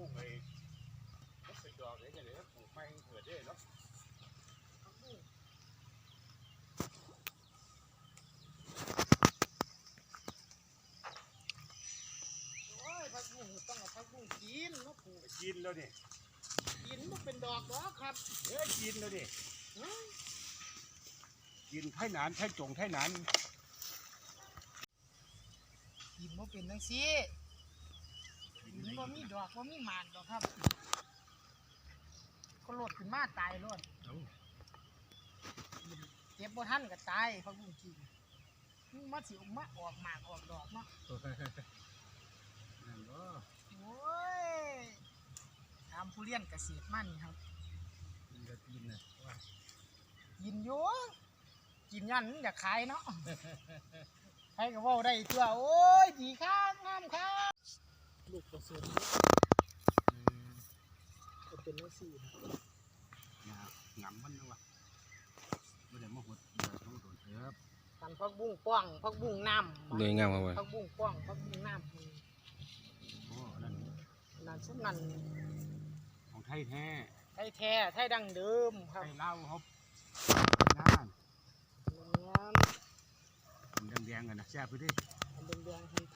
กุ้งไอ้มัสะดอกเลยจะเลยปลูไม่เกิดได้เนาะต้องเอาพักบุ้งกินนะปลูกกินแล้วนี่กินมันเป็นดอกเนาะครับเอ้ยกินแล้วนี่กินไถ่หนานไถ่จงไถ่หนานกินมันเป็นนังซี บ่มีดอกบ่มีหมากดอกครับ ก็โลดขึ้นมาตายโลดเอ้า เก็บบ่ทันก็ตายเขาบุ้งกินมันมาสิออกมาออกหมากออกดอกเนาะ นั่นบ่โอ้ยตามผู้เรียนเกษตรมานี่ครับกินก็กินนะว่ากินอยู่กินยันอยากขายเนาะ ใครก็เว่าได้ตัวโอ้ยดีครับงามครับ ลูกผสมเออก็เป็นจังซี่นะอย่างำมันนะวะไม่ได้มาหดเดือดต้องโดนเถิบกันพักบุ้งป้องพักบุ้งน้ำเลยงามครับเว้พักบุ้งป้องพักบุ้งน้ำโอ้นั่นนั่นสุดนั่นของไทยแท้ไทยแท้ไทยดังเดิมครับไทยเล่าวเขาน้าเงี้ยมันแดงๆกันนะแซ่บไปดิอันแดงๆ